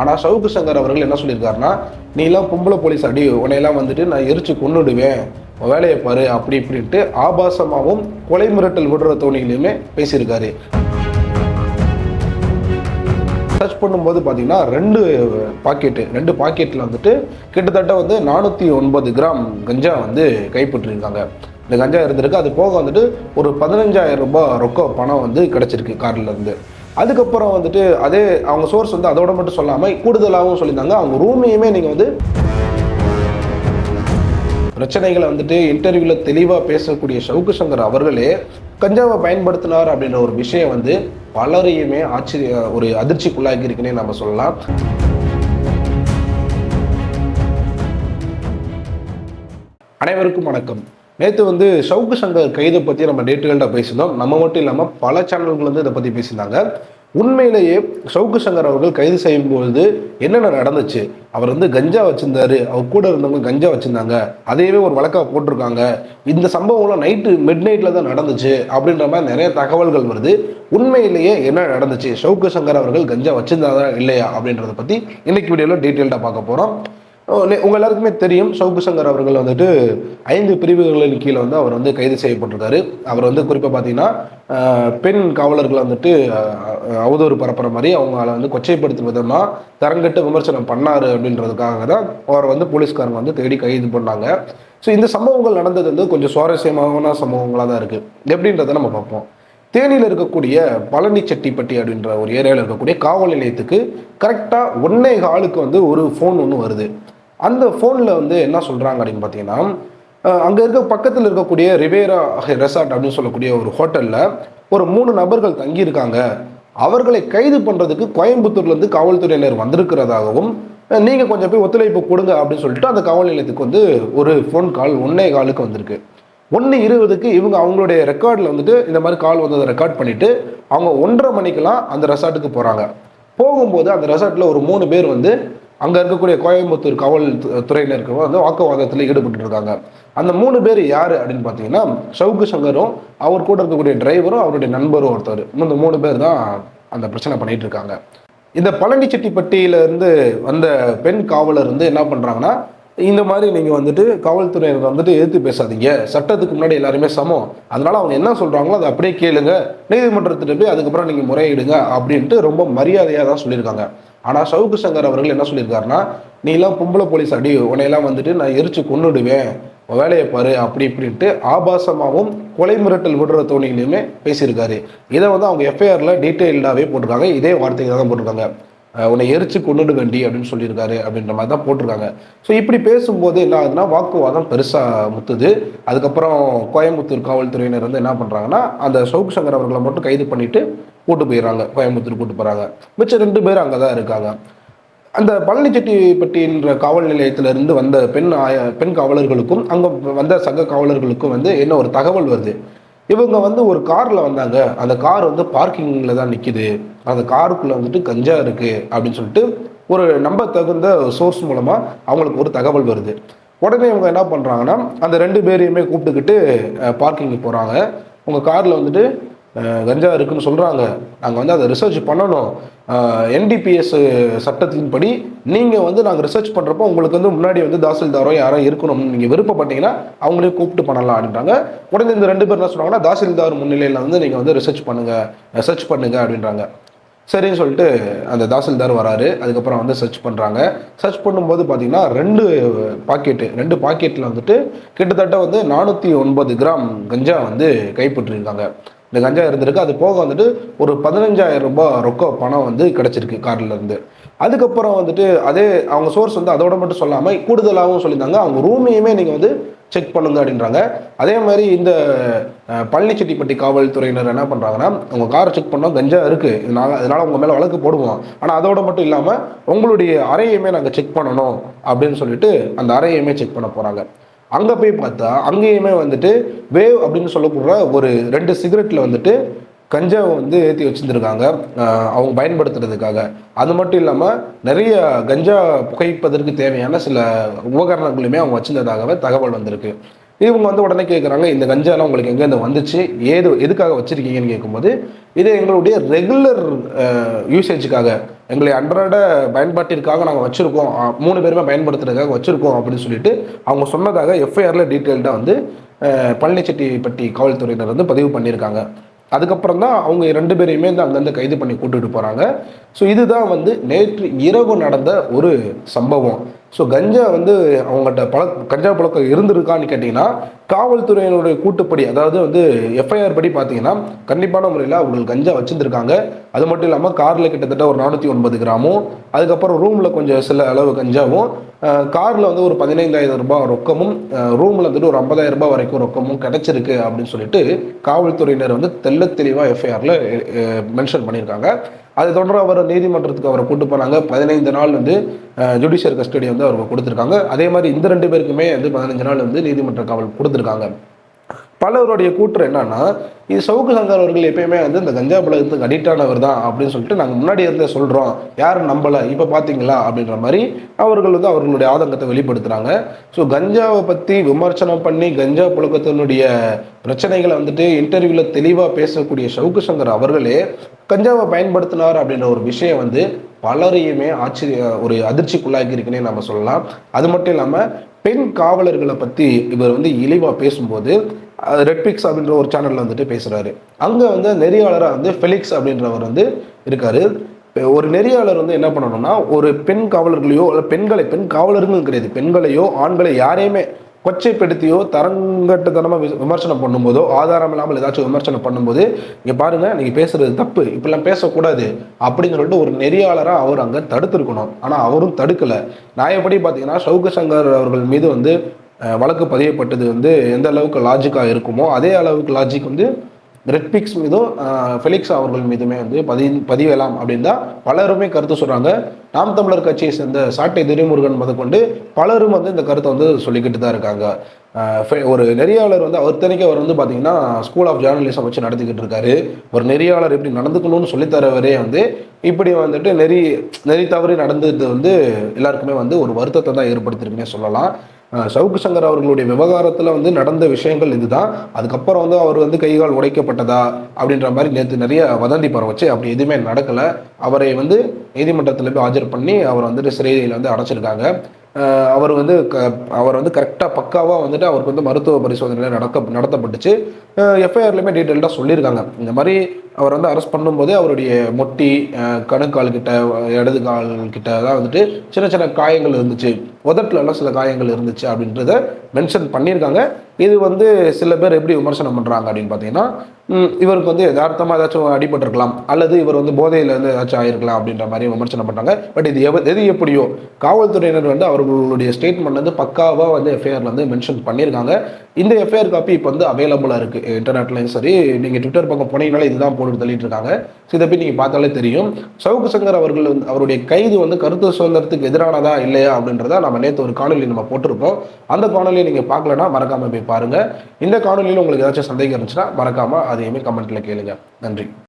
ஆனால் சவுக்கு சங்கர் அவர்கள் என்ன சொல்லியிருக்காருன்னா நீலாம் பொம்பளை போலீஸ் அடி உன்னையெல்லாம் வந்துட்டு நான் எரிச்சு கொண்டுடுவேன் வேலையை பாரு அப்படி இப்படின்ட்டு ஆபாசமாகவும் கொலை மிரட்டல் விடுற தோணிகளையுமே பேசியிருக்காரு. சர்ச் பண்ணும்போது பார்த்தீங்கன்னா ரெண்டு பாக்கெட்டு ரெண்டு பாக்கெட்டில் வந்துட்டு கிட்டத்தட்ட வந்து நானூற்றி ஒன்பது கிராம் கஞ்சா வந்து கைப்பற்றிருக்காங்க இந்த கஞ்சா இருந்திருக்கு. அது போக வந்துட்டு ஒரு பதினஞ்சாயிரம் ரூபாய் ரொக்க பணம் வந்து கிடச்சிருக்கு கார்லேருந்து அதுக்கப்புறம் வந்துட்டு அதே அவங்க சோர்ஸ் வந்து அதோட மட்டும் சொல்லாமல் கூடுதலாகவும் சொல்லியிருந்தாங்க. அவங்க ரூமையுமே நீங்கள் வந்து பிரச்சனைகளை வந்துட்டு இன்டர்வியூவில் தெளிவாக பேசக்கூடிய சவுக்கு சங்கர் அவர்களே கஞ்சாவை பயன்படுத்தினார் அப்படின்ற ஒரு விஷயம் வந்து பலரையுமே ஆச்சரிய ஒரு அதிர்ச்சிக்குள்ளாகி இருக்குன்னே நம்ம சொல்லலாம். அனைவருக்கும் வணக்கம். நேற்று வந்து சவுக்கு சங்கர் கைதை பற்றி நம்ம டீட்டெயில்டாக பேசியிருந்தோம். நம்ம மட்டும் இல்லாமல் பல சேனல்கள் வந்து இதை பற்றி பேசியிருந்தாங்க. உண்மையிலேயே சவுக்கு சங்கர் அவர்கள் கைது செய்யும் பொழுது என்னென்ன நடந்துச்சு? அவர் வந்து கஞ்சா வச்சிருந்தாரு. அவர் கூட இருந்தவங்க கஞ்சா வச்சிருந்தாங்க. அதையவே ஒரு வழக்காக போட்டிருக்காங்க. இந்த சம்பவம்லாம் நைட்டு மிட் நைட்டில் தான் நடந்துச்சு அப்படின்ற மாதிரி நிறைய தகவல்கள் வருது. உண்மையிலேயே என்ன நடந்துச்சு? சவுக்கு சங்கர் அவர்கள் கஞ்சா வச்சிருந்தாரா இல்லையா அப்படின்றத பற்றி இன்னைக்கு வீடியோவில் டீட்டெயில்டாக பார்க்க போகிறோம் உங்க எல்லாருக்குமே தெரியும் சவுக்கு சங்கர் அவர்கள் வந்துட்டு ஐந்து பிரிவுகளின் கீழே வந்து அவர் வந்து கைது செய்யப்பட்டிருக்காரு. அவர் வந்து குறிப்பாக பார்த்தீங்கன்னா பெண் காவலர்களை வந்துட்டு அவதூறு பரப்புற மாதிரி அவங்கள வந்து கொச்சைப்படுத்தும் விதமாக தரங்கட்டு விமர்சனம் பண்ணாரு அப்படின்றதுக்காக தான் அவர் வந்து போலீஸ்காரங்க வந்து தேடி கைது பண்ணாங்க. ஸோ இந்த சம்பவங்கள் நடந்தது வந்து கொஞ்சம் சுவாரஸ்யமான சம்பவங்களாக தான் இருக்கு. எப்படின்றத நம்ம பார்ப்போம். தேனியில் இருக்கக்கூடிய பழனி செட்டிப்பட்டி அப்படின்ற ஒரு ஏரியாவில் இருக்கக்கூடிய காவல் நிலையத்துக்கு கரெக்டாக ஒன்னே காலுக்கு வந்து ஒரு ஃபோன் ஒன்று வருது. அந்த ஃபோனில் வந்து என்ன சொல்கிறாங்க அப்படின்னு பார்த்தீங்கன்னா அங்கே இருக்க பக்கத்தில் இருக்கக்கூடிய ரிவேரா ரெசார்ட் அப்படின்னு சொல்லக்கூடிய ஒரு ஹோட்டலில் ஒரு மூணு நபர்கள் தங்கியிருக்காங்க. அவர்களை கைது பண்ணுறதுக்கு கோயம்புத்தூர்லேருந்து காவல்துறையினர் வந்திருக்கிறதாகவும் நீங்கள் கொஞ்சம் போய் ஒத்துழைப்பு கொடுங்க அப்படின்னு சொல்லிட்டு அந்த காவல் நிலையத்துக்கு வந்து ஒரு ஃபோன் கால் ஒன்னே காலுக்கு வந்திருக்கு. ஒன்று இருபதுக்கு இவங்க அவங்களுடைய ரெக்கார்டில் வந்துட்டு இந்த மாதிரி கால் வந்ததை ரெக்கார்ட் பண்ணிட்டு அவங்க ஒன்றரை மணிக்கெல்லாம் அந்த ரெசார்ட்டுக்கு போகிறாங்க போகும்போது அந்த ரெசார்ட்டில் ஒரு மூணு பேர் வந்து அங்கே இருக்கக்கூடிய கோயம்புத்தூர் காவல் து- இருக்கிறவங்க வந்து வாக்குவாதத்தில் ஈடுபட்டு இருக்காங்க அந்த மூணு பேர் யார் அப்படின்னு பார்த்தீங்கன்னா சவுக்கு சங்கரும் அவர் கூட இருக்கக்கூடிய டிரைவரும் அவருடைய நண்பரும் ஒருத்தர். இந்த மூணு பேர் தான் அந்த பிரச்சனை பண்ணிட்டு இருக்காங்க இந்த பழனிச்செட்டிப்பட்டியிலேருந்து வந்த பெண் காவலர் வந்து என்ன பண்ணுறாங்கன்னா இந்த மாதிரி நீங்கள் வந்துட்டு காவல்துறையினர் வந்துட்டு எதிர்த்து பேசாதீங்க. சட்டத்துக்கு முன்னாடி எல்லாருமே சமம். அதனால் அவங்க என்ன சொல்கிறாங்களோ அதை அப்படியே கேளுங்க. நீதிமன்றத்திட்ட போய் அதுக்கப்புறம் நீங்கள் முறையிடுங்க அப்படின்ட்டு ரொம்ப மரியாதையாக தான் சொல்லியிருக்காங்க. ஆனால் சவுக்கு சங்கர் அவர்கள் என்ன சொல்லியிருக்காருன்னா நீலாம் பொம்பளை போலீஸ் அடி உன்னையெல்லாம் வந்துட்டு நான் எரிச்சு கொண்டுடுவேன் வேலையை பாரு அப்படி இப்படின்ட்டு ஆபாசமாகவும் கொலை மிரட்டல் விடுற தோணிகளையுமே பேசியிருக்காரு. இதை வந்து அவங்க எஃப்ஐஆரில் டீட்டெயில்டாகவே போட்டிருக்காங்க. இதே வார்த்தைகள் தான் போட்டிருக்காங்க. உன்னை எரிச்சு கொண்டுடு வேண்டி அப்படின்னு சொல்லியிருக்காரு அப்படின்ற மாதிரி தான் போட்டிருக்காங்க. ஸோ இப்படி பேசும்போது என்ன ஆகுதுன்னா வாக்குவாதம் பெருசாக முத்துது. அதுக்கப்புறம் கோயம்புத்தூர் காவல்துறையினர் வந்து என்ன பண்ணுறாங்கன்னா அந்த சவுக் சங்கர் அவர்களை மட்டும் கைது பண்ணிட்டு கூட்டு போயிடுறாங்க. கோயம்புத்தூர் கூட்டு போகிறாங்க மிச்சம் ரெண்டு பேர் அங்கே தான் இருக்காங்க. அந்த பழனிச்செட்டிப்பட்டின்ற காவல் நிலையத்திலிருந்து வந்த பெண் ஆய பெண் காவலர்களுக்கும் அங்கே வந்த சக காவலர்களுக்கும் வந்து என்ன ஒரு தகவல் வருது? இவங்க வந்து ஒரு காரில் வந்தாங்க. அந்த கார் வந்து பார்க்கிங்கில் தான் நிற்கிது அந்த காருக்குள்ளே வந்துட்டு கஞ்சா இருக்குது அப்படின்னு சொல்லிட்டு ஒரு நம்ப தகுந்த சோர்ஸ் மூலமாக அவங்களுக்கு ஒரு தகவல் வருது. உடனே இவங்க என்ன பண்ணுறாங்கன்னா அந்த ரெண்டு பேரையுமே கூப்பிட்டுக்கிட்டு பார்க்கிங் போகிறாங்க உங்கள் காரில் வந்துட்டு கஞ்சா இருக்குன்னு சொல்கிறாங்க நாங்கள் வந்து அதை ரிசர்ச் பண்ணணும். என்டிபிஎஸ் சட்டத்தின்படி நீங்கள் வந்து நாங்கள் ரிசர்ச் பண்ணுறப்போ உங்களுக்கு வந்து முன்னாடி வந்து தாசில்தாரோ யாரோ இருக்கணும். நீங்கள் விருப்பப்பட்டீங்கன்னா அவங்களே கூப்பிட்டு பண்ணலாம் அப்படின்றாங்க. உடனே இந்த ரெண்டு பேர் என்ன சொன்னாங்கன்னா தாசில்தார் முன்னிலையில் வந்து நீங்கள் வந்து ரிசர்ச் பண்ணுங்கள் ரிசர்ச் பண்ணுங்க அப்படின்றாங்க. சரின்னு சொல்லிட்டு அந்த தாசில்தார் வராரு. அதுக்கப்புறம் வந்து சர்ச் பண்ணுறாங்க சர்ச் பண்ணும்போது பார்த்தீங்கன்னா ரெண்டு பாக்கெட்டு ரெண்டு பாக்கெட்டில் வந்துட்டு கிட்டத்தட்ட வந்து நானூற்றி ஒன்பது கிராம் கஞ்சா வந்து கைப்பற்றிருக்காங்க. இந்த கஞ்சா இருந்திருக்கு. அது போக வந்துட்டு ஒரு பதினஞ்சாயிரம் ரூபாய் ரொக்க பணம் வந்து கிடச்சிருக்கு கார்ல இருந்து. அதுக்கப்புறம் வந்துட்டு அதே அவங்க சோர்ஸ் வந்து அதோட மட்டும் சொல்லாமல் கூடுதலாகவும் சொல்லியிருந்தாங்க. அவங்க ரூமையுமே நீங்கள் வந்து செக் பண்ணுங்க அப்படின்றாங்க. அதே மாதிரி இந்த பழனிச்செட்டிப்பட்டி காவல்துறையினர் என்ன பண்ணுறாங்கன்னா உங்கள் காரை செக் பண்ணோம் கஞ்சா இருக்குது இதனால அதனால உங்கள் மேலே வழக்கு போடுவோம். ஆனால் அதோட மட்டும் இல்லாமல் உங்களுடைய அறையுமே நாங்கள் செக் பண்ணணும் அப்படின்னு சொல்லிட்டு அந்த அறையுமே செக் பண்ண போகிறாங்க அங்கே போய் பார்த்தா அங்கேயுமே வந்துட்டு வேவ் அப்படின்னு சொல்லப்படுற ஒரு ரெண்டு சிகரெட்டில் வந்துட்டு கஞ்சாவை வந்து ஏற்றி வச்சுருந்துருக்காங்க. அவங்க பயன்படுத்துறதுக்காக. அது மட்டும் இல்லாமல் நிறைய கஞ்சா புகைப்பதற்கு தேவையான சில உபகரணங்களுமே அவங்க வச்சிருந்ததாகவே தகவல் வந்திருக்கு. இவங்க வந்து உடனே கேட்குறாங்க இந்த கஞ்சாலாம் உங்களுக்கு எங்கேருந்து வந்துச்சு? ஏது எதுக்காக வச்சுருக்கீங்கன்னு கேட்கும்போது இது எங்களுடைய ரெகுலர் யூசேஜுக்காக எங்களை அன்றாட பயன்பாட்டிற்காக நாங்கள் வச்சுருக்கோம். மூணு பேருமே பயன்படுத்துறதுக்காக வச்சுருக்கோம் அப்படின்னு சொல்லிட்டு அவங்க சொன்னதாக எஃப்ஐஆரில் டீட்டெயில்டாக வந்து பழனிச்செட்டிப்பட்டி காவல்துறையினர் வந்து பதிவு பண்ணியிருக்காங்க. அதுக்கப்புறம் தான் அவங்க ரெண்டு பேரையுமே வந்து அங்கேருந்து கைது பண்ணி கூட்டுகிட்டு போகிறாங்க ஸோ இதுதான் வந்து நேற்று இரவு நடந்த ஒரு சம்பவம். ஸோ கஞ்சா வந்து அவங்ககிட்ட பழ கஞ்சா பழக்கம் இருந்திருக்கான்னு கேட்டிங்கன்னா காவல்துறையினுடைய கூட்டுப்படி அதாவது வந்து எஃப்ஐஆர் படி பார்த்தீங்கன்னா கண்டிப்பான முறையில் அவர்கள் கஞ்சா வச்சுருந்துருக்காங்க. அது மட்டும் இல்லாமல் காரில் கிட்டத்தட்ட ஒரு நானூற்றி ஒன்பது கிராமும் அதுக்கப்புறம் ரூமில் கொஞ்சம் சில அளவு கஞ்சாவும் காரில் வந்து ஒரு பதினைந்தாயிரம் ரூபாய் ரொக்கமும் ரூமில் வந்துட்டு ஒரு ஐம்பதாயிரம் ரூபாய் வரைக்கும் ரொக்கமும் கிடச்சிருக்கு அப்படின்னு சொல்லிட்டு காவல்துறையினர் வந்து தெள்ள தெளிவாக எஃப்ஐஆரில் மென்ஷன் பண்ணியிருக்காங்க. அதை தொடர்ந்து அவர் நீதிமன்றத்துக்கு அவரை கூட்டு போனாங்க. பதினைந்து நாள் வந்து ஜுடிஷியல் கஸ்டடி வந்து அவருக்கு கொடுத்துருக்காங்க. அதே மாதிரி இந்த ரெண்டு பேருக்குமே வந்து பதினஞ்சு நாள் வந்து நீதிமன்ற காவல் கொடுத்துருக்காங்க. பலருடைய கூற்று என்னன்னா இது சவுக்கு சங்கர் அவர்கள் எப்பயுமே வந்து இந்த கஞ்சா பழகத்துக்கு அடிக்ட் ஆனவர் தான் அப்படின்னு சொல்லிட்டு நாங்கள் முன்னாடி இருந்தே சொல்கிறோம் யாரும் நம்பலை. இப்போ பார்த்தீங்களா அப்படின்ற மாதிரி அவர்கள் வந்து அவர்களுடைய ஆதங்கத்தை வெளிப்படுத்துகிறாங்க ஸோ கஞ்சாவை பற்றி விமர்சனம் பண்ணி கஞ்சா புழக்கத்தினுடைய பிரச்சனைகளை வந்துட்டு இன்டர்வியூவில் தெளிவாக பேசக்கூடிய சவுக்கு சங்கர் அவர்களே கஞ்சாவை பயன்படுத்தினார் அப்படின்ற ஒரு விஷயம் வந்து பலரையுமே ஆச்சரிய ஒரு அதிர்ச்சிக்குள்ளாக்கி இருக்குன்னே நம்ம சொல்லலாம். அது மட்டும் இல்லாமல் பெண் காவலர்களை பற்றி இவர் வந்து இழிவாக பேசும்போது ரெட்பிக்ஸ் அப்படின்ற ஒரு சேனலில் வந்துட்டு பேசுகிறாரு அங்கே வந்து நெறியாளராக வந்து ஃபெலிக்ஸ் அப்படின்றவர் வந்து இருக்காரு. ஒரு நெறியாளர் வந்து என்ன பண்ணணும்னா ஒரு பெண் காவலர்களையோ இல்லை பெண்களை பெண் காவலர்களும் கிடையாது பெண்களையோ ஆண்களை யாரையுமே கொச்சைப்படுத்தியோ தரங்கட்டத்தனமாக வி- விமர்சனம் பண்ணும்போதோ ஆதாரம் இல்லாமல் ஏதாச்சும் விமர்சனம் பண்ணும்போது இங்கே பாருங்கள் நீங்கள் பேசுறது தப்பு இப்படிலாம் பேசக்கூடாது அப்படின்னு சொல்லிட்டு ஒரு நெறியாளராக அவர் அங்கே தடுத்திருக்கணும். ஆனால் அவரும் தடுக்கலை. நியாயப்படி பார்த்தீங்கன்னா சவுக்கு சங்கர் அவர்கள் மீது வந்து வழக்கு பதியப்பட்டது வந்து எந்த அளவுக்கு லாஜிக்காக இருக்குமோ அதே அளவுக்கு லாஜிக் வந்து ரெட்பிக்ஸ் மீதும் ஃபெலிக்ஸ் அவர்கள் மீதுமே வந்து பதி பதியலாம் அப்படின்னு தான் பலருமே கருத்து சொல்கிறாங்க நாம் தமிழர் கட்சியை சேர்ந்த சாட்டை துரைமுருகன் முதற்கொண்டு பலரும் வந்து இந்த கருத்தை வந்து சொல்லிக்கிட்டு தான் இருக்காங்க. ஒரு நெறியாளர் வந்து அவர் தனிக்க அவர் வந்து பார்த்தீங்கன்னா ஸ்கூல் ஆஃப் ஜேர்னலிசம் வச்சு நடத்திக்கிட்டு இருக்காரு. ஒரு நெறியாளர் எப்படி நடந்துக்கணும்னு சொல்லித்தரவரே வந்து இப்படி வந்துட்டு நெறி நெறி தவறி நடந்தது வந்து எல்லாருக்குமே வந்து ஒரு வருத்தத்தை தான் ஏற்படுத்திருக்குன்னே சொல்லலாம். சவுக்கு சங்கர் அவர்களுடைய விவகாரத்தில் வந்து நடந்த விஷயங்கள் இதுதான். அதுக்கப்புறம் வந்து அவர் வந்து கைகால் உடைக்கப்பட்டதா அப்படின்ற மாதிரி நேற்று நிறைய வதந்தி பரவச்சு அப்படி எதுவுமே நடக்கலை. அவரை வந்து நீதிமன்றத்தில் போய் ஆஜர் பண்ணி அவர் வந்துட்டு சிறையில் வந்து அடைச்சிருக்காங்க. அவர் வந்து க அவர் வந்து கரெக்டாக பக்காவாக வந்துட்டு அவருக்கு வந்து மருத்துவ பரிசோதனை நடக்க நடத்தப்பட்டுச்சு. எஃப்ஐஆர்லேயுமே டீட்டெயில்டாக சொல்லியிருக்காங்க. இந்த மாதிரி அவர் வந்து அரெஸ்ட் பண்ணும்போதே அவருடைய மொட்டி கணுக்கால் கிட்ட இடது கால் கிட்ட தான் வந்துட்டு சின்ன சின்ன காயங்கள் இருந்துச்சு. உதட்டுல சில காயங்கள் இருந்துச்சு அப்படின்றத மென்ஷன் பண்ணியிருக்காங்க. இது வந்து சில பேர் எப்படி விமர்சனம் பண்ணுறாங்க அப்படின்னு பார்த்தீங்கன்னா இவருக்கு வந்து யதார்த்தமாக ஏதாச்சும் அடிபட்டிருக்கலாம். அல்லது இவர் வந்து போதையில் இருந்து ஏதாச்சும் ஆயிருக்கலாம் அப்படின்ற மாதிரி விமர்சனம் பண்ணுறாங்க பட் இது எவ எது எப்படியோ காவல்துறையினர் வந்து அவர்களுடைய ஸ்டேட்மெண்ட் வந்து பக்காவாக வந்து எஃப்ஐஆரில் வந்து மென்ஷன் பண்ணியிருக்காங்க. இந்த எஃப்ஐஆர் காப்பி இப்போ வந்து அவைலபிளாக இருக்குது இன்டர்நெட்லையும் சரி நீங்கள் ட்விட்டர் பக்கம் போனீங்கனாலே இதுதான் போட்டு தள்ளிட்டு இருக்காங்க ஸோ இதை பற்றி நீங்கள் பார்த்தாலே தெரியும். சவுக்கு சங்கர் அவர்கள் வந்து அவருடைய கைது வந்து கருத்து சுதந்திரத்துக்கு எதிரானதா இல்லையா அப்படின்றத நம்ம நேற்று ஒரு காணொலி நம்ம போட்டிருப்போம் அந்த காணொலியை நீங்கள் பார்க்கலன்னா மறக்காம போய் பாருங்க. இந்த காணொலியில் உங்களுக்கு ஏதாச்சும் சந்தேகம் இருந்துச்சுன்னா மறக்காம அதையுமே கமெண்ட்ல கேளுங்க. நன்றி.